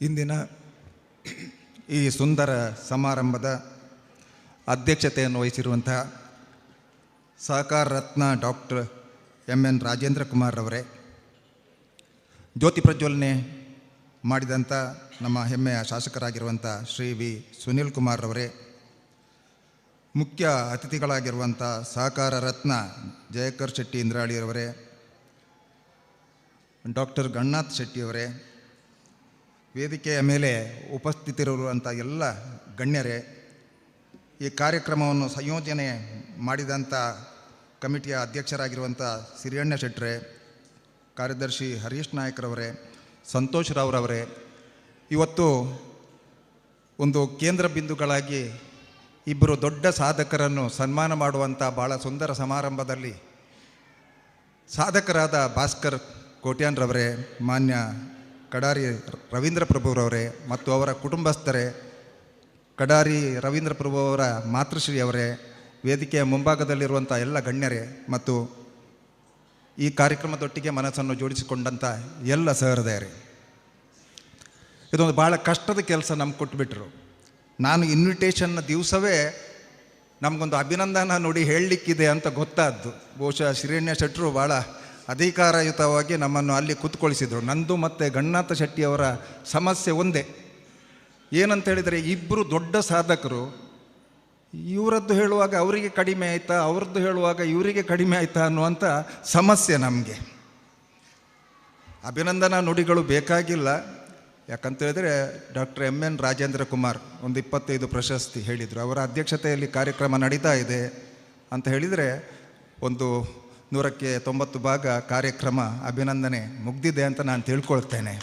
ಇಂದಿನ ಈ ಸುಂದರ ಸಮಾರಂಭದ ಅಧ್ಯಕ್ಷತೆಯನ್ನು ವಹಿಸಿರುವಂತಹ ಸಹಕಾರ ರತ್ನ doctor M N Rajendra Kumar ಅವರೇ, ಜ್ಯೋತಿ ಪ್ರಜ್ವಲನೆ ಮಾಡಿದಂಥ ನಮ್ಮ ಹೆಮ್ಮೆಯ ಶಾಸಕರಾಗಿರುವಂಥ ಶ್ರೀ ವಿ ಸುನಿಲ್ ಕುಮಾರ್ ಅವರೇ, ಮುಖ್ಯ ಅತಿಥಿಗಳಾಗಿರುವಂಥ ಸಹಕಾರ ರತ್ನ ಜಯಕರ್ ಶೆಟ್ಟಿ ಇಂದ್ರಾಳಿಯವರೇ, ಡಾಕ್ಟರ್ ಗಣನಾಥ್ ಶೆಟ್ಟಿಯವರೇ ವೇದಿಕೆಯ ಮೇಲೆ ಉಪಸ್ಥಿತಿರುವಂಥ ಎಲ್ಲ ಗಣ್ಯರೇ, ಈ ಕಾರ್ಯಕ್ರಮವನ್ನು ಸಂಯೋಜನೆ ಮಾಡಿದಂಥ ಕಮಿಟಿಯ ಅಧ್ಯಕ್ಷರಾಗಿರುವಂಥ ಸಿರಿಯಣ್ಣ ಶೆಟ್ಟರೆ ಕಾರ್ಯದರ್ಶಿ ಹರೀಶ್ ನಾಯಕರವರೇ, ಸಂತೋಷ್ ರಾವ್ರವರೇ, ಇವತ್ತು ಒಂದು ಕೇಂದ್ರ ಬಿಂದುಗಳಾಗಿ ಇಬ್ಬರು ದೊಡ್ಡ ಸಾಧಕರನ್ನು ಸನ್ಮಾನ ಮಾಡುವಂಥ ಭಾಳ ಸುಂದರ ಸಮಾರಂಭದಲ್ಲಿ ಸಾಧಕರಾದ ಭಾಸ್ಕರ್ ಕೋಟ್ಯಾನ್ರವರೇ ಮಾನ್ಯ ಕಡಾರಿ ರವೀಂದ್ರ ಪ್ರಭುರವರೇ ಮತ್ತು ಅವರ ಕುಟುಂಬಸ್ಥರೇ, ಕಡಾರಿ ರವೀಂದ್ರ ಪ್ರಭು ಅವರ ಮಾತೃಶ್ರೀ ಅವರೇ ವೇದಿಕೆಯ ಮುಂಭಾಗದಲ್ಲಿರುವಂಥ ಎಲ್ಲ ಗಣ್ಯರೇ ಮತ್ತು ಈ ಕಾರ್ಯಕ್ರಮದೊಟ್ಟಿಗೆ ಮನಸ್ಸನ್ನು ಜೋಡಿಸಿಕೊಂಡಂಥ ಎಲ್ಲ ಸಹೃದಯರೇ. ಇದೊಂದು ಭಾಳ ಕಷ್ಟದ ಕೆಲಸ ನಮ್ಗೆ ಕೊಟ್ಬಿಟ್ರು. ನಾನು ಇನ್ವಿಟೇಷನ್ ದಿವಸವೇ ನಮಗೊಂದು ಅಭಿನಂದನ ನೋಡಿ ಹೇಳಲಿಕ್ಕಿದೆ ಅಂತ ಗೊತ್ತಾದ್ದು. ಬಹುಶಃ ಶ್ರೀರಣ್ಯ ಶೆಟ್ಟರು ಭಾಳ ಅಧಿಕಾರಯುತವಾಗಿ ನಮ್ಮನ್ನು ಅಲ್ಲಿ ಕೂತ್ಕೊಳಿಸಿದರು. ನಂದು ಮತ್ತು ಗಣ್ಣಾಥ ಶೆಟ್ಟಿಯವರ ಸಮಸ್ಯೆ ಒಂದೇ. ಏನಂತ ಹೇಳಿದರೆ ಇಬ್ಬರು ದೊಡ್ಡ ಸಾಧಕರು, ಇವರದ್ದು ಹೇಳುವಾಗ ಅವರಿಗೆ ಕಡಿಮೆ ಆಯಿತಾ, ಅವ್ರದ್ದು ಹೇಳುವಾಗ ಇವರಿಗೆ ಕಡಿಮೆ ಆಯಿತಾ ಅನ್ನುವಂಥ ಸಮಸ್ಯೆ ನಮಗೆ. ಅಭಿನಂದನಾ ನುಡಿಗಳು ಬೇಕಾಗಿಲ್ಲ. ಯಾಕಂತ ಹೇಳಿದ್ರೆ doctor M N Rajendra Kumar ಒಂದು ಇಪ್ಪತ್ತೈದು ಪ್ರಶಸ್ತಿ ಹೇಳಿದರು. ಅವರ ಅಧ್ಯಕ್ಷತೆಯಲ್ಲಿ ಕಾರ್ಯಕ್ರಮ ನಡೀತಾ ಇದೆ ಅಂತ ಹೇಳಿದರೆ ಒಂದು ನೂರಕ್ಕೆ ತೊಂಬತ್ತು ಭಾಗ ಕಾರ್ಯಕ್ರಮ ಅಭಿನಂದನೆ ಮುಗ್ದಿದೆ ಅಂತ ನಾನು ತಿಳ್ಕೊಳ್ತೇನೆ.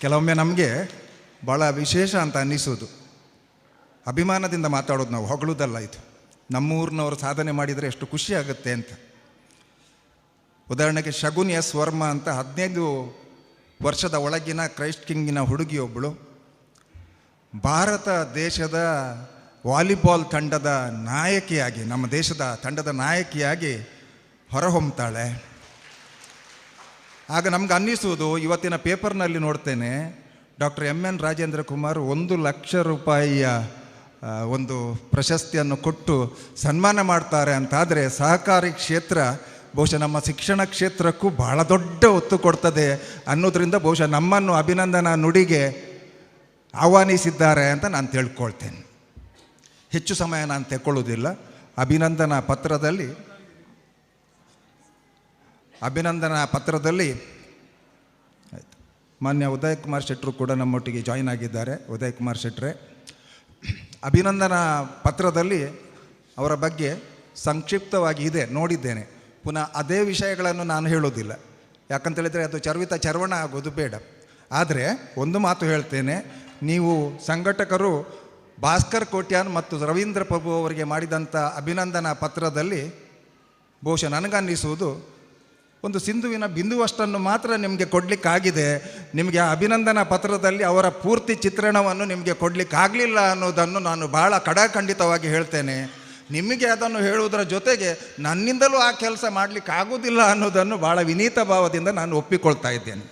ಕೆಲವೊಮ್ಮೆ ನಮಗೆ ಭಾಳ ವಿಶೇಷ ಅಂತ ಅನ್ನಿಸೋದು. ಅಭಿಮಾನದಿಂದ ಮಾತಾಡೋದು ನಾವು ಹೊಗಳುದಲ್ಲ ಇದು. ನಮ್ಮೂರಿನವರು ಸಾಧನೆ ಮಾಡಿದರೆ ಎಷ್ಟು ಖುಷಿ ಆಗುತ್ತೆ ಅಂತ. ಉದಾಹರಣೆಗೆ ಶಗುನ್ ಎಸ್ ವರ್ಮ ಅಂತ ಹದಿನೈದು ವರ್ಷದ ಒಳಗಿನ ಕ್ರೈಸ್ಟ್ ಕಿಂಗಿನ ಹುಡುಗಿಯೊಬ್ಬಳು ಭಾರತ ದೇಶದ ವಾಲಿಬಾಲ್ ತಂಡದ ನಾಯಕಿಯಾಗಿ, ನಮ್ಮ ದೇಶದ ತಂಡದ ನಾಯಕಿಯಾಗಿ ಹೊರಹೊಮ್ತಾಳೆ. ಆಗ ನಮ್ಗೆ ಅನ್ನಿಸುವುದು, ಇವತ್ತಿನ ಪೇಪರ್ನಲ್ಲಿ ನೋಡ್ತೇನೆ, doctor M N Rajendra Kumar ಒಂದು ಲಕ್ಷ ರೂಪಾಯಿಯ ಒಂದು ಪ್ರಶಸ್ತಿಯನ್ನು ಕೊಟ್ಟು ಸನ್ಮಾನ ಮಾಡ್ತಾರೆ ಅಂತಾದರೆ ಸಹಕಾರಿ ಕ್ಷೇತ್ರ ಬಹುಶಃ ನಮ್ಮ ಶಿಕ್ಷಣ ಕ್ಷೇತ್ರಕ್ಕೂ ಬಹಳ ದೊಡ್ಡ ಒತ್ತು ಕೊಡ್ತದೆ ಅನ್ನೋದ್ರಿಂದ ಬಹುಶಃ ನಮ್ಮನ್ನು ಅಭಿನಂದನಾ ನುಡಿಗೆ ಆಹ್ವಾನಿಸಿದ್ದಾರೆ ಅಂತ ನಾನು ತಿಳ್ಕೊಳ್ತೇನೆ. ಹೆಚ್ಚು ಸಮಯ ನಾನು ತೆಕ್ಕೊಳ್ಳೋದಿಲ್ಲ ಅಭಿನಂದನಾ ಪತ್ರದಲ್ಲಿ ಅಭಿನಂದನಾ ಪತ್ರದಲ್ಲಿ. ಮಾನ್ಯ ಉದಯ್ ಕುಮಾರ್ ಶೆಟ್ಟರು ಕೂಡ ನಮ್ಮೊಟ್ಟಿಗೆ ಜಾಯಿನ್ ಆಗಿದ್ದಾರೆ. ಉದಯ್ ಕುಮಾರ್ ಶೆಟ್ಟರೆ ಅಭಿನಂದನಾ ಪತ್ರದಲ್ಲಿ ಅವರ ಬಗ್ಗೆ ಸಂಕ್ಷಿಪ್ತವಾಗಿ ಇದೆ, ನೋಡಿದ್ದೇನೆ. ಪುನಃ ಅದೇ ವಿಷಯಗಳನ್ನು ನಾನು ಹೇಳೋದಿಲ್ಲ ಯಾಕಂತೇಳಿದರೆ ಅದು ಚರ್ವಿತ ಚರ್ವಣ ಆಗೋದು ಬೇಡ. ಆದರೆ ಒಂದು ಮಾತು ಹೇಳ್ತೇನೆ, ನೀವು ಸಂಘಟಕರು ಭಾಸ್ಕರ್ ಕೋಟ್ಯಾನ್ ಮತ್ತು ರವೀಂದ್ರ ಪ್ರಭು ಅವರಿಗೆ ಮಾಡಿದಂಥ ಅಭಿನಂದನಾ ಪತ್ರದಲ್ಲಿ ಬಹುಶಃ ನನಗನ್ನಿಸುವುದು ಒಂದು ಸಿಂಧುವಿನ ಬಿಂದುವಷ್ಟನ್ನು ಮಾತ್ರ ನಿಮಗೆ ಕೊಡಲಿಕ್ಕಾಗಿದೆ. ನಿಮಗೆ ಅಭಿನಂದನಾ ಪತ್ರದಲ್ಲಿ ಅವರ ಪೂರ್ತಿ ಚಿತ್ರಣವನ್ನು ನಿಮಗೆ ಕೊಡಲಿಕ್ಕಾಗಲಿಲ್ಲ ಅನ್ನೋದನ್ನು ನಾನು ಭಾಳ ಕಡಾಖಂಡಿತವಾಗಿ ಹೇಳ್ತೇನೆ. ನಿಮಗೆ ಅದನ್ನು ಹೇಳುವುದರ ಜೊತೆಗೆ ನನ್ನಿಂದಲೂ ಆ ಕೆಲಸ ಮಾಡ್ಲಿಕ್ಕೆ ಆಗೋದಿಲ್ಲ ಅನ್ನೋದನ್ನು ಭಾಳ ವಿನೀತ ಭಾವದಿಂದ ನಾನು ಒಪ್ಪಿಕೊಳ್ತಾ ಇದ್ದೇನೆ.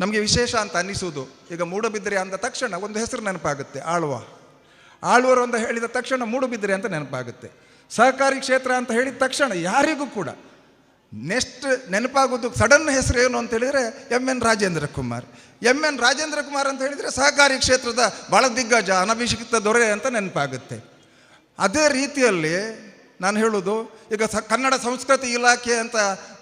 ನಮಗೆ ವಿಶೇಷ ಅಂತ ಅನ್ನಿಸುವುದು. ಈಗ ಮೂಡಬಿದ್ರೆ ಅಂದ ತಕ್ಷಣ ಒಂದು ಹೆಸರು ನೆನಪಾಗುತ್ತೆ, ಆಳ್ವ. ಆಳ್ವರು ಅಂತ ಹೇಳಿದ ತಕ್ಷಣ ಮೂಡುಬಿದ್ರೆ ಅಂತ ನೆನಪಾಗುತ್ತೆ. ಸಹಕಾರಿ ಕ್ಷೇತ್ರ ಅಂತ ಹೇಳಿದ ತಕ್ಷಣ ಯಾರಿಗೂ ಕೂಡ. ನೆಕ್ಸ್ಟ್ ನೆನಪಾಗೋದು ಸಡನ್ ಹೆಸರು ಏನು ಅಂತ ಹೇಳಿದರೆ M N Rajendra Kumar. M N Rajendra Kumar ಅಂತ ಹೇಳಿದರೆ ಸಹಕಾರಿ ಕ್ಷೇತ್ರದ ಭಾಳ ದಿಗ್ಗಜ, ಅನಭಿಷಿಕ್ತ ದೊರೆ ಅಂತ ನೆನಪಾಗುತ್ತೆ. ಅದೇ ರೀತಿಯಲ್ಲಿ ನಾನು ಹೇಳೋದು, ಈಗ ಸ ಕನ್ನಡ ಸಂಸ್ಕೃತಿ ಇಲಾಖೆ ಅಂತ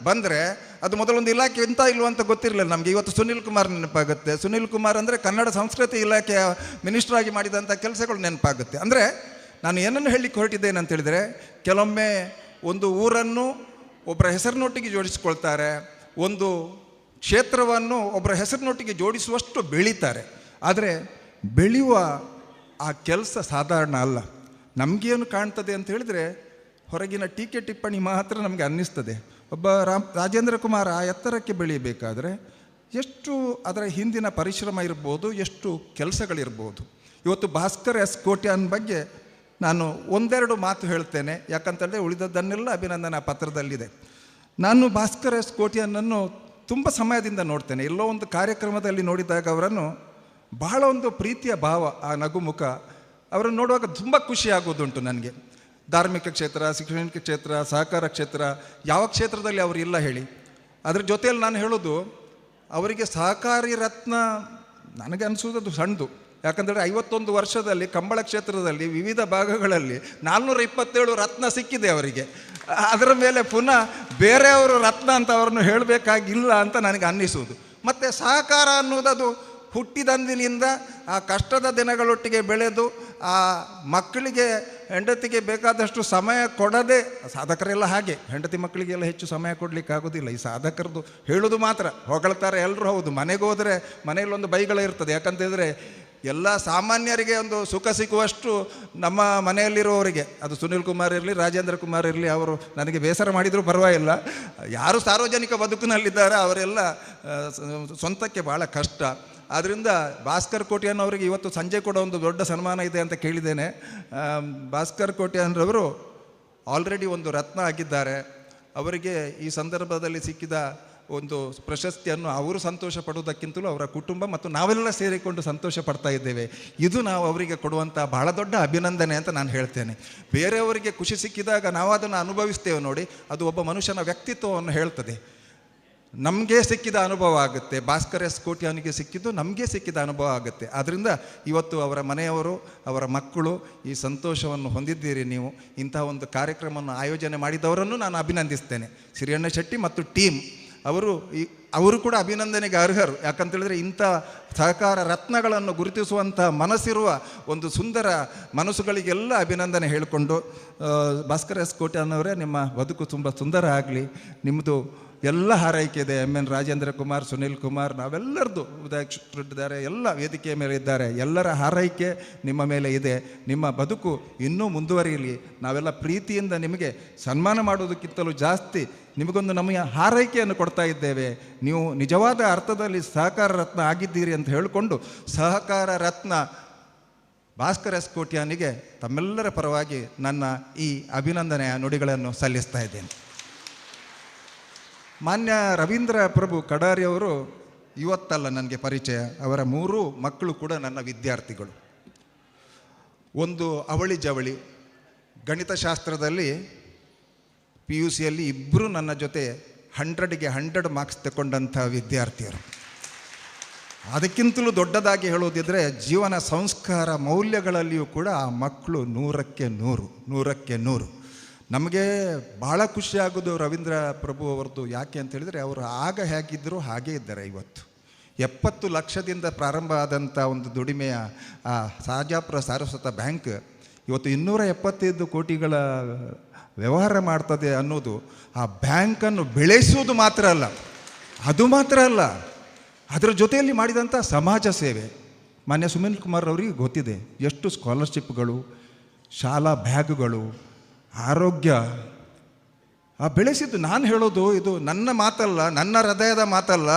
ಬಂದರೆ ಅದು ಮೊದಲೊಂದು ಇಲಾಖೆ ಎಂತ ಇಲ್ವಂತ ಗೊತ್ತಿರಲಿಲ್ಲ ನಮಗೆ. ಇವತ್ತು ಸುನಿಲ್ ಕುಮಾರ್ ನೆನಪಾಗುತ್ತೆ. ಸುನಿಲ್ ಕುಮಾರ್ ಅಂದರೆ ಕನ್ನಡ ಸಂಸ್ಕೃತಿ ಇಲಾಖೆಯ ಮಿನಿಸ್ಟರ್ ಆಗಿ ಮಾಡಿದಂಥ ಕೆಲಸಗಳು ನೆನಪಾಗುತ್ತೆ. ಅಂದರೆ ನಾನು ಏನನ್ನು ಹೇಳಿಕ್ಕೆ ಹೊರಟಿದ್ದೇನೆ ಅಂತ ಹೇಳಿದರೆ, ಕೆಲವೊಮ್ಮೆ ಒಂದು ಊರನ್ನು ಒಬ್ಬರ ಹೆಸರಿನೊಟ್ಟಿಗೆ ಜೋಡಿಸ್ಕೊಳ್ತಾರೆ, ಒಂದು ಕ್ಷೇತ್ರವನ್ನು ಒಬ್ಬರ ಹೆಸರಿನೊಟ್ಟಿಗೆ ಜೋಡಿಸುವಷ್ಟು ಬೆಳೀತಾರೆ. ಆದರೆ ಬೆಳೆಯುವ ಆ ಕೆಲಸ ಸಾಧಾರಣ ಅಲ್ಲ. ನಮಗೇನು ಕಾಣ್ತದೆ ಅಂತ ಹೇಳಿದರೆ, ಹೊರಗಿನ ಟೀಕೆ ಟಿಪ್ಪಣಿ ಮಾತ್ರ ನಮಗೆ ಅನ್ನಿಸ್ತದೆ. ಒಬ್ಬ ರಾಮ್, ರಾಜೇಂದ್ರ ಕುಮಾರ್ ಆ ಎತ್ತರಕ್ಕೆ ಬೆಳೀಬೇಕಾದ್ರೆ ಎಷ್ಟು ಅದರ ಹಿಂದಿನ ಪರಿಶ್ರಮ ಇರ್ಬೋದು, ಎಷ್ಟು ಕೆಲಸಗಳಿರ್ಬೋದು. ಇವತ್ತು ಭಾಸ್ಕರ್ ಎಸ್ ಕೋಟ್ಯಾನ್ ಬಗ್ಗೆ ನಾನು ಒಂದೆರಡು ಮಾತು ಹೇಳ್ತೇನೆ. ಯಾಕಂತಂದರೆ ಉಳಿದದ್ದನ್ನೆಲ್ಲ ಅಭಿನಂದನಾ ಪತ್ರದಲ್ಲಿದೆ. ನಾನು ಭಾಸ್ಕರ ಎಸ್ ಕೋಟಿಯನ್ನನ್ನು ತುಂಬ ಸಮಯದಿಂದ ನೋಡ್ತೇನೆ. ಎಲ್ಲೋ ಒಂದು ಕಾರ್ಯಕ್ರಮದಲ್ಲಿ ನೋಡಿದಾಗ ಅವರನ್ನು ಬಹಳ ಒಂದು ಪ್ರೀತಿಯ ಭಾವ, ಆ ನಗುಮುಖ ಅವರನ್ನು ನೋಡುವಾಗ ತುಂಬ ಖುಷಿ ಆಗೋದುಂಟು ನನಗೆ. ಧಾರ್ಮಿಕ ಕ್ಷೇತ್ರ, ಶಿಕ್ಷಣಿಕ ಕ್ಷೇತ್ರ, ಸಹಕಾರ ಕ್ಷೇತ್ರ, ಯಾವ ಕ್ಷೇತ್ರದಲ್ಲಿ ಅವರು ಇಲ್ಲ ಹೇಳಿ. ಅದ್ರ ಜೊತೆಯಲ್ಲಿ ನಾನು ಹೇಳೋದು, ಅವರಿಗೆ ಸಹಕಾರಿ ರತ್ನ ನನಗೆ ಅನಿಸೋದು ಅದು ಸಣ್ಣದು ಯಾಕಂದರೆ ಐವತ್ತೊಂದು ವರ್ಷದಲ್ಲಿ ಕಂಬಳ ಕ್ಷೇತ್ರದಲ್ಲಿ ವಿವಿಧ ಭಾಗಗಳಲ್ಲಿ ನಾಲ್ನೂರ ಇಪ್ಪತ್ತೇಳು ರತ್ನ ಸಿಕ್ಕಿದೆ ಅವರಿಗೆ. ಅದರ ಮೇಲೆ ಪುನಃ ಬೇರೆಯವರು ರತ್ನ ಅಂತ ಅವರನ್ನು ಹೇಳಬೇಕಾಗಿಲ್ಲ ಅಂತ ನನಗೆ ಅನ್ನಿಸುವುದು. ಮತ್ತು ಸಹಕಾರ ಅನ್ನೋದದು ಹುಟ್ಟಿದಂದಿನಿಂದ ಆ ಕಷ್ಟದ ದಿನಗಳೊಟ್ಟಿಗೆ ಬೆಳೆದು ಆ ಮಕ್ಕಳಿಗೆ ಹೆಂಡತಿಗೆ ಬೇಕಾದಷ್ಟು ಸಮಯ ಕೊಡದೆ, ಸಾಧಕರೆಲ್ಲ ಹಾಗೆ, ಹೆಂಡತಿ ಮಕ್ಕಳಿಗೆಲ್ಲ ಹೆಚ್ಚು ಸಮಯ ಕೊಡಲಿಕ್ಕೆ ಆಗೋದಿಲ್ಲ ಈ ಸಾಧಕರದು ಹೇಳೋದು ಮಾತ್ರ. ಹೊಗಳ್ತಾರೆ ಎಲ್ಲರೂ ಹೌದು. ಮನೆಗೆ ಹೋದರೆ ಮನೆಯಲ್ಲೊಂದು ಬೈಗಳ ಇರ್ತದೆ. ಯಾಕಂತೇಳಿದ್ರೆ ಎಲ್ಲ ಸಾಮಾನ್ಯರಿಗೆ ಒಂದು ಸುಖ ಸಿಕ್ಕುವಷ್ಟು ನಮ್ಮ ಮನೆಯಲ್ಲಿರುವವರಿಗೆ, ಅದು ಸುನಿಲ್ ಕುಮಾರ್ ಇರಲಿ, ರಾಜೇಂದ್ರ ಕುಮಾರ್ ಇರಲಿ, ಅವರು ನನಗೆ ಬೇಸರ ಮಾಡಿದರೂ ಪರವಾಗಿಲ್ಲ. ಯಾರು ಸಾರ್ವಜನಿಕ ಬದುಕಿನಲ್ಲಿದ್ದಾರೆ, ಅವರೆಲ್ಲ ಸ್ವಂತಕ್ಕೆ ಭಾಳ ಕಷ್ಟ. ಆದ್ದರಿಂದ ಭಾಸ್ಕರ್ ಕೋಟ್ಯಾನವರಿಗೆ ಇವತ್ತು ಸಂಜೆ ಕೂಡ ಒಂದು ದೊಡ್ಡ ಸನ್ಮಾನ ಇದೆ ಅಂತ ಕೇಳಿದ್ದೇನೆ. ಭಾಸ್ಕರ್ ಕೋಟ್ಯಾನ್ರವರು ಆಲ್ರೆಡಿ ಒಂದು ರತ್ನ ಆಗಿದ್ದಾರೆ. ಅವರಿಗೆ ಈ ಸಂದರ್ಭದಲ್ಲಿ ಸಿಕ್ಕಿದ ಒಂದು ಪ್ರಶಸ್ತಿಯನ್ನು ಅವರು ಸಂತೋಷ ಪಡುವುದಕ್ಕಿಂತಲೂ ಅವರ ಕುಟುಂಬ ಮತ್ತು ನಾವೆಲ್ಲ ಸೇರಿಕೊಂಡು ಸಂತೋಷ ಪಡ್ತಾ ಇದ್ದೇವೆ. ಇದು ನಾವು ಅವರಿಗೆ ಕೊಡುವಂಥ ಬಹಳ ದೊಡ್ಡ ಅಭಿನಂದನೆ ಅಂತ ನಾನು ಹೇಳ್ತೇನೆ. ಬೇರೆಯವರಿಗೆ ಖುಷಿ ಸಿಕ್ಕಿದಾಗ ನಾವು ಅದನ್ನು ಅನುಭವಿಸ್ತೇವೆ ನೋಡಿ, ಅದು ಒಬ್ಬ ಮನುಷ್ಯನ ವ್ಯಕ್ತಿತ್ವವನ್ನು ಹೇಳ್ತದೆ. ನಮಗೆ ಸಿಕ್ಕಿದ ಅನುಭವ ಆಗುತ್ತೆ. ಭಾಸ್ಕರ್ ಎಸ್ ಕೋಟ್ಯಾನಿಗೆ ಸಿಕ್ಕಿದ್ದು ನಮಗೆ ಸಿಕ್ಕಿದ ಅನುಭವ ಆಗುತ್ತೆ. ಆದ್ದರಿಂದ ಇವತ್ತು ಅವರ ಮನೆಯವರು, ಅವರ ಮಕ್ಕಳು ಈ ಸಂತೋಷವನ್ನು ಹೊಂದಿದ್ದೀರಿ ನೀವು. ಇಂತಹ ಒಂದು ಕಾರ್ಯಕ್ರಮವನ್ನು ಆಯೋಜನೆ ಮಾಡಿದವರನ್ನು ನಾನು ಅಭಿನಂದಿಸ್ತೇನೆ. ಸಿರಿಯಣ್ಣ ಶೆಟ್ಟಿ ಮತ್ತು ಟೀಮ್ ಅವರು ಈ, ಅವರು ಕೂಡ ಅಭಿನಂದನೆಗೆ ಅರ್ಹರು. ಯಾಕಂತೇಳಿದರೆ ಇಂಥ ಸಹಕಾರ ರತ್ನಗಳನ್ನು ಗುರುತಿಸುವಂಥ ಮನಸ್ಸಿರುವ ಒಂದು ಸುಂದರ ಮನಸ್ಸುಗಳಿಗೆಲ್ಲ ಅಭಿನಂದನೆ ಹೇಳಿಕೊಂಡು ಭಾಸ್ಕರ ಎಸ್ ಕೋಟ್ಯಾನವರೇ ನಿಮ್ಮ ಬದುಕು ತುಂಬ ಸುಂದರ ಆಗಲಿ, ನಿಮ್ಮದು ಎಲ್ಲ ಹಾರೈಕೆ ಇದೆ. ಎಂ ಎನ್ ರಾಜೇಂದ್ರ ಕುಮಾರ್, ಸುನಿಲ್ ಕುಮಾರ್ ನಾವೆಲ್ಲರದು ಇದ್ದಾರೆ ಎಲ್ಲ ವೇದಿಕೆಯ ಮೇಲೆ ಇದ್ದಾರೆ. ಎಲ್ಲರ ಹಾರೈಕೆ ನಿಮ್ಮ ಮೇಲೆ ಇದೆ. ನಿಮ್ಮ ಬದುಕು ಇನ್ನೂ ಮುಂದುವರಿಯಲಿ. ನಾವೆಲ್ಲ ಪ್ರೀತಿಯಿಂದ ನಿಮಗೆ ಸನ್ಮಾನ ಮಾಡೋದಕ್ಕಿಂತಲೂ ಜಾಸ್ತಿ ನಿಮಗೊಂದು ನಮಗೆ ಹಾರೈಕೆಯನ್ನು ಕೊಡ್ತಾ ಇದ್ದೇವೆ. ನೀವು ನಿಜವಾದ ಅರ್ಥದಲ್ಲಿ ಸಹಕಾರ ರತ್ನ ಆಗಿದ್ದೀರಿ ಅಂತ ಹೇಳಿಕೊಂಡು ಸಹಕಾರ ರತ್ನ ಭಾಸ್ಕರ ಎಸ್ ಕೋಟ್ಯಾನಿಗೆ ತಮ್ಮೆಲ್ಲರ ಪರವಾಗಿ ನನ್ನ ಈ ಅಭಿನಂದನೆಯ ನುಡಿಗಳನ್ನು ಸಲ್ಲಿಸ್ತಾ ಇದ್ದೇನೆ. ಮಾನ್ಯ ರವೀಂದ್ರ ಪ್ರಭು ಕಡಾರಿ ಅವರು ಇವತ್ತಲ್ಲ ನನಗೆ ಪರಿಚಯ. ಅವರ ಮೂರು ಮಕ್ಕಳು ಕೂಡ ನನ್ನ ವಿದ್ಯಾರ್ಥಿಗಳು. ಒಂದು ಅವಳಿ ಜವಳಿ, ಗಣಿತಶಾಸ್ತ್ರದಲ್ಲಿ ಪಿ ಯು ಸಿಯಲ್ಲಿ ಇಬ್ಬರು ನನ್ನ ಜೊತೆ ಹಂಡ್ರೆಡ್ಗೆ ಹಂಡ್ರೆಡ್ ಮಾರ್ಕ್ಸ್ ತಗೊಂಡಂಥ ವಿದ್ಯಾರ್ಥಿಯರು. ಅದಕ್ಕಿಂತಲೂ ದೊಡ್ಡದಾಗಿ ಹೇಳೋದಿದ್ರೆ ಜೀವನ ಸಂಸ್ಕಾರ ಮೌಲ್ಯಗಳಲ್ಲಿಯೂ ಕೂಡ ಆ ಮಕ್ಕಳು ನೂರಕ್ಕೆ ನೂರು ನೂರಕ್ಕೆ ನೂರು. ನಮಗೆ ಭಾಳ ಖುಷಿಯಾಗೋದು ರವೀಂದ್ರ ಪ್ರಭು ಅವರದ್ದು ಯಾಕೆ ಅಂತ ಹೇಳಿದರೆ ಅವರು ಆಗ ಹೇಗಿದ್ದರು ಹಾಗೇ ಇದ್ದಾರೆ ಇವತ್ತು. ಎಪ್ಪತ್ತು ಲಕ್ಷದಿಂದ ಪ್ರಾರಂಭ ಆದಂಥ ಒಂದು ದುಡಿಮೆಯ, ಆ ಸಹಜಾಪುರ ಸಾರಸ್ವತ ಬ್ಯಾಂಕ್ ಇವತ್ತು ಇನ್ನೂರ ಎಪ್ಪತ್ತೈದು ಕೋಟಿಗಳ ವ್ಯವಹಾರ ಮಾಡ್ತದೆ ಅನ್ನೋದು ಆ ಬ್ಯಾಂಕನ್ನು ಬೆಳೆಸುವುದು ಮಾತ್ರ ಅಲ್ಲ, ಅದು ಮಾತ್ರ ಅಲ್ಲ, ಅದರ ಜೊತೆಯಲ್ಲಿ ಮಾಡಿದಂಥ ಸಮಾಜ ಸೇವೆ. ಮಾನ್ಯ ಸುನಿಲ್ ಕುಮಾರ್ ಅವರಿಗೆ ಗೊತ್ತಿದೆ, ಎಷ್ಟು ಸ್ಕಾಲರ್ಶಿಪ್ಗಳು ಶಾಲಾ ಬ್ಯಾಗುಗಳು ಆರೋಗ್ಯ. ಆ ಬೆಳೆಸಿದ್ದು ನಾನು ಹೇಳೋದು, ಇದು ನನ್ನ ಮಾತಲ್ಲ, ನನ್ನ ಹೃದಯದ ಮಾತಲ್ಲ,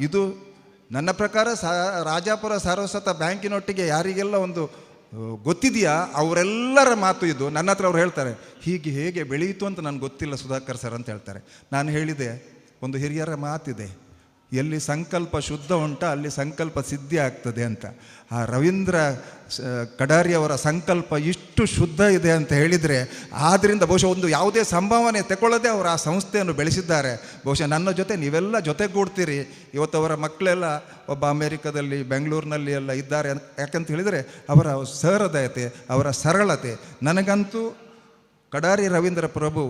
ಇದು ನನ್ನ ಪ್ರಕಾರ ಸ, ರಾಜಾಪುರ ಸಾರಸ್ವತ ಬ್ಯಾಂಕಿನೊಟ್ಟಿಗೆ ಯಾರಿಗೆಲ್ಲ ಒಂದು ಗೊತ್ತಿದೆಯಾ? ಅವರೆಲ್ಲರ ಮಾತು ಇದು. ನನ್ನ ಹತ್ರ ಅವ್ರು ಹೇಳ್ತಾರೆ, ಹೀಗೆ ಹೇಗೆ ಬೆಳೆಯಿತು ಅಂತ ನನಗೆ ಗೊತ್ತಿಲ್ಲ ಸುಧಾಕರ್ ಸರ್ ಅಂತ ಹೇಳ್ತಾರೆ. ನಾನು ಹೇಳಿದೆ, ಒಂದು ಹಿರಿಯರ ಮಾತಿದೆ. ಎಲ್ಲಿ ಸಂಕಲ್ಪ ಶುದ್ಧ ಉಂಟ, ಅಲ್ಲಿ ಸಂಕಲ್ಪ ಸಿದ್ಧಿ ಆಗ್ತದೆ ಅಂತ. ಆ ರವೀಂದ್ರ ಕಡಾರಿಯವರ ಸಂಕಲ್ಪ ಇಷ್ಟು ಶುದ್ಧ ಇದೆ ಅಂತ ಹೇಳಿದರೆ ಆದ್ದರಿಂದ ಬಹುಶಃ ಒಂದು ಯಾವುದೇ ಸಂಭಾವನೆ ತಗೊಳ್ಳದೆ ಅವರು ಆ ಸಂಸ್ಥೆಯನ್ನು ಬೆಳೆಸಿದ್ದಾರೆ. ಬಹುಶಃ ನನ್ನ ಜೊತೆ ನೀವೆಲ್ಲ ಜೊತೆಗೂಡ್ತೀರಿ. ಇವತ್ತು ಅವರ ಮಕ್ಕಳೆಲ್ಲ ಒಬ್ಬ ಅಮೇರಿಕದಲ್ಲಿ, ಬೆಂಗಳೂರಿನಲ್ಲಿ ಎಲ್ಲ ಇದ್ದಾರೆ ಯಾಕಂತ ಹೇಳಿದರೆ ಅವರ ಸಹೃದಯತೆ, ಅವರ ಸರಳತೆ. ನನಗಂತೂ ಕಡಾರಿ ರವೀಂದ್ರ ಪ್ರಭು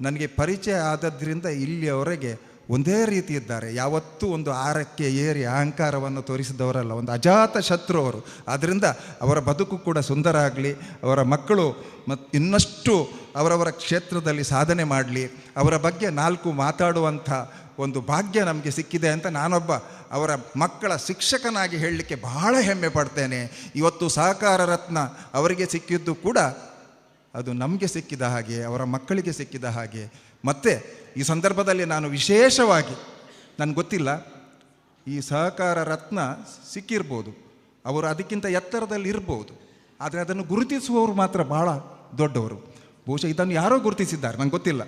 ನನಗೆ ಪರಿಚಯ ಆದದ್ರಿಂದ ಇಲ್ಲಿಯವರೆಗೆ ಒಂದೇ ರೀತಿ ಇದ್ದಾರೆ. ಯಾವತ್ತೂ ಒಂದು ಆರಕ್ಕೆ ಏರಿ ಅಹಂಕಾರವನ್ನು ತೋರಿಸಿದವರಲ್ಲ, ಒಂದು ಅಜಾತ ಶತ್ರು ಅವರು. ಆದ್ದರಿಂದ ಅವರ ಬದುಕು ಕೂಡ ಸುಂದರ ಆಗಲಿ, ಅವರ ಮಕ್ಕಳು ಮತ್ತು ಇನ್ನಷ್ಟು ಅವರವರ ಕ್ಷೇತ್ರದಲ್ಲಿ ಸಾಧನೆ ಮಾಡಲಿ, ಅವರ ಬಗ್ಗೆ ನಾಲ್ಕು ಮಾತಾಡುವಂಥ ಒಂದು ಭಾಗ್ಯ ನಮಗೆ ಸಿಕ್ಕಿದೆ ಅಂತ ನಾನೊಬ್ಬ ಅವರ ಮಕ್ಕಳ ಶಿಕ್ಷಕನಾಗಿ ಹೇಳಲಿಕ್ಕೆ ಬಹಳ ಹೆಮ್ಮೆ ಪಡ್ತೇನೆ. ಇವತ್ತು ಸಹಕಾರ ರತ್ನ ಅವರಿಗೆ ಸಿಕ್ಕಿದ್ದು ಕೂಡ ಅದು ನಮಗೆ ಸಿಕ್ಕಿದ ಹಾಗೆ, ಅವರ ಮಕ್ಕಳಿಗೆ ಸಿಕ್ಕಿದ ಹಾಗೆ ಮತ್ತು ಈ ಸಂದರ್ಭದಲ್ಲಿ ನಾನು ವಿಶೇಷವಾಗಿ ನನಗೆ ಗೊತ್ತಿಲ್ಲ, ಈ ಸಹಕಾರ ರತ್ನ ಸಿಕ್ಕಿರ್ಬೋದು, ಅವರು ಅದಕ್ಕಿಂತ ಎತ್ತರದಲ್ಲಿ ಇರ್ಬೋದು, ಆದರೆ ಅದನ್ನು ಗುರುತಿಸುವವರು ಮಾತ್ರ ಭಾಳ ದೊಡ್ಡವರು. ಬಹುಶಃ ಇದನ್ನು ಯಾರೋ ಗುರುತಿಸಿದ್ದಾರೆ, ನಂಗೆ ಗೊತ್ತಿಲ್ಲ.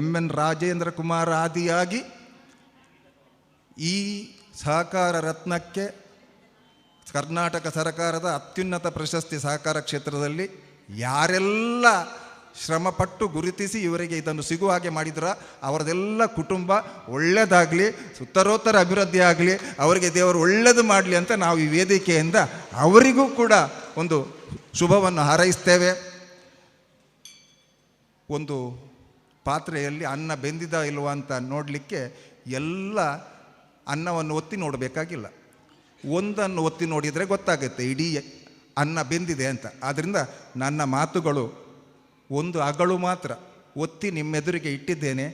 ಎಂ ಎನ್ ರಾಜೇಂದ್ರ ಕುಮಾರ್ ಆದಿಯಾಗಿ ಈ ಸಹಕಾರ ರತ್ನಕ್ಕೆ ಕರ್ನಾಟಕ ಸರ್ಕಾರದ ಅತ್ಯುನ್ನತ ಪ್ರಶಸ್ತಿ ಸಹಕಾರ ಕ್ಷೇತ್ರದಲ್ಲಿ ಯಾರೆಲ್ಲ ಶ್ರಮಪಟ್ಟು ಗುರುತಿಸಿ ಇವರಿಗೆ ಇದನ್ನು ಸಿಗುವ ಹಾಗೆ ಮಾಡಿದ್ರ ಅವರದೆಲ್ಲ ಕುಟುಂಬ ಒಳ್ಳೆಯದಾಗಲಿ ಉತ್ತರೋತ್ತರ ಅಭಿವೃದ್ಧಿ ಆಗಲಿ, ಅವರಿಗೆ ದೇವರು ಒಳ್ಳೆಯದು ಮಾಡಲಿ ಅಂತ ನಾವು ಈ ವೇದಿಕೆಯಿಂದ ಅವರಿಗೂ ಕೂಡ ಒಂದು ಶುಭವನ್ನು ಹಾರೈಸ್ತೇವೆ. ಒಂದು ಪಾತ್ರೆಯಲ್ಲಿ ಅನ್ನ ಬೆಂದಿದ ಇಲ್ವ ಅಂತ ನೋಡಲಿಕ್ಕೆ ಎಲ್ಲ ಅನ್ನವನ್ನು ಒತ್ತಿ ನೋಡಬೇಕಾಗಿಲ್ಲ. ಒಂದನ್ನು ಒತ್ತಿ ನೋಡಿದರೆ ಗೊತ್ತಾಗುತ್ತೆ, ಇಡೀ ಅನ್ನ ಬೆಂದಿದೆ ಅಂತ. ಆದ್ದರಿಂದ ನನ್ನ ಮಾತುಗಳು ಒಂದು ಅಗಳು ಮಾತ್ರ ಒತ್ತಿ ನಿಮ್ಮೆದುರಿಗೆ ಇಟ್ಟಿದ್ದೇನೆ.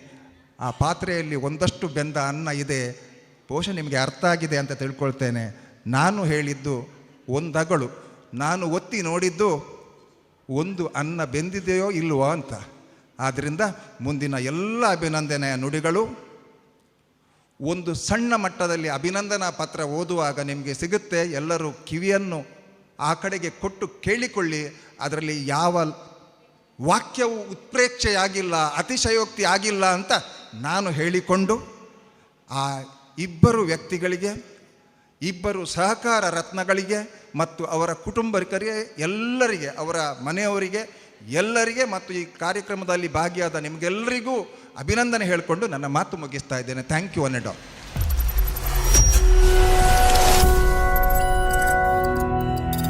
ಆ ಪಾತ್ರೆಯಲ್ಲಿ ಒಂದಷ್ಟು ಬೆಂದ ಅನ್ನ ಇದೆ. ಬಹುಶಃ ನಿಮಗೆ ಅರ್ಥ ಆಗಿದೆ ಅಂತ ತಿಳ್ಕೊಳ್ತೇನೆ. ನಾನು ಹೇಳಿದ್ದು ಒಂದು ಅಗಳು ನಾನು ಒತ್ತಿ ನೋಡಿದ್ದು ಒಂದು ಅನ್ನ ಬೆಂದಿದೆಯೋ ಇಲ್ವೋ ಅಂತ. ಆದ್ದರಿಂದ ಮುಂದಿನ ಎಲ್ಲ ಅಭಿನಂದನೆಯ ನುಡಿಗಳು. ಒಂದು ಸಣ್ಣ ಮಟ್ಟದಲ್ಲಿ ಅಭಿನಂದನಾ ಪತ್ರ ಓದುವಾಗ ನಿಮಗೆ ಸಿಗುತ್ತೆ. ಎಲ್ಲರೂ ಕಿವಿಯನ್ನು ಆ ಕಡೆಗೆ ಕೊಟ್ಟು ಕೇಳಿಕೊಳ್ಳಿ. ಅದರಲ್ಲಿ ಯಾವ ವಾಕ್ಯವು ಉತ್ಪ್ರೇಕ್ಷೆಯಾಗಿಲ್ಲ, ಅತಿಶಯೋಕ್ತಿ ಆಗಿಲ್ಲ ಅಂತ ನಾನು ಹೇಳಿಕೊಂಡು ಆ ಇಬ್ಬರು ವ್ಯಕ್ತಿಗಳಿಗೆ, ಇಬ್ಬರು ಸಹಕಾರ ರತ್ನಗಳಿಗೆ ಮತ್ತು ಅವರ ಕುಟುಂಬಕರಿಗೆ ಎಲ್ಲರಿಗೆ, ಅವರ ಮನೆಯವರಿಗೆ, ಎಲ್ಲರಿಗೆ ಮತ್ತು ಈ ಕಾರ್ಯಕ್ರಮದಲ್ಲಿ ಭಾಗಿಯಾದ ನಿಮಗೆಲ್ಲರಿಗೂ ಅಭಿನಂದನೆ ಹೇಳಿಕೊಂಡು ನನ್ನ ಮಾತು ಮುಗಿಸ್ತಾ ಇದ್ದೇನೆ. Thank you one